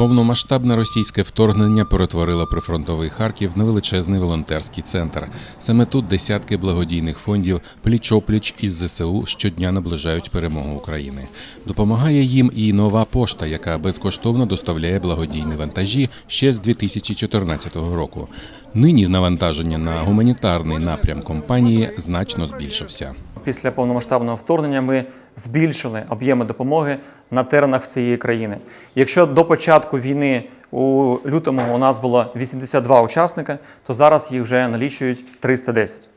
Повномасштабне російське вторгнення перетворило прифронтовий Харків на величезний волонтерський центр. Саме тут десятки благодійних фондів пліч-опліч із ЗСУ щодня наближають перемогу України. Допомагає їм і нова пошта, яка безкоштовно доставляє благодійні вантажі ще з 2014 року. Нині навантаження на гуманітарний напрям компанії значно збільшився. Після повномасштабного вторгнення ми збільшили об'єми допомоги на теренах всієї країни. Якщо до початку війни у лютому у нас було 82 учасника, то зараз їх вже налічують 310.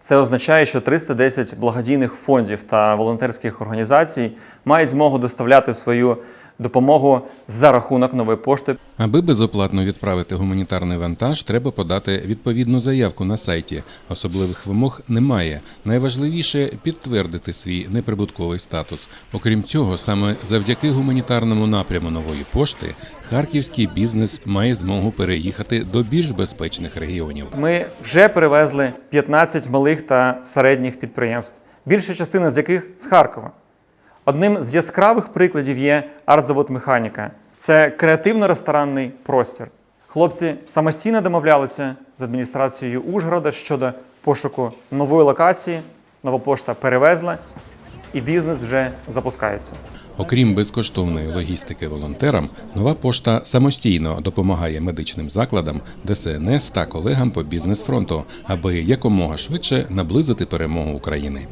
Це означає, що 310 благодійних фондів та волонтерських організацій мають змогу доставляти свою допомогу за рахунок нової пошти Аби безоплатно відправити гуманітарний вантаж, треба подати відповідну заявку на сайті. Особливих вимог немає. Найважливіше підтвердити свій неприбутковий статус. Окрім цього, саме завдяки гуманітарному напряму нової пошти харківський бізнес має змогу переїхати до більш безпечних регіонів. Ми вже перевезли 15 малих та середніх підприємств, більша частина з яких з Харкова. Одним з яскравих прикладів є артзавод Механіка. Це креативно-ресторанний простір. Хлопці самостійно домовлялися з адміністрацією Ужгорода щодо пошуку нової локації. Нова пошта перевезла, і бізнес вже запускається. Окрім безкоштовної логістики волонтерам, нова пошта самостійно допомагає медичним закладам, ДСНС та колегам по бізнес-фронту, аби якомога швидше наблизити перемогу України.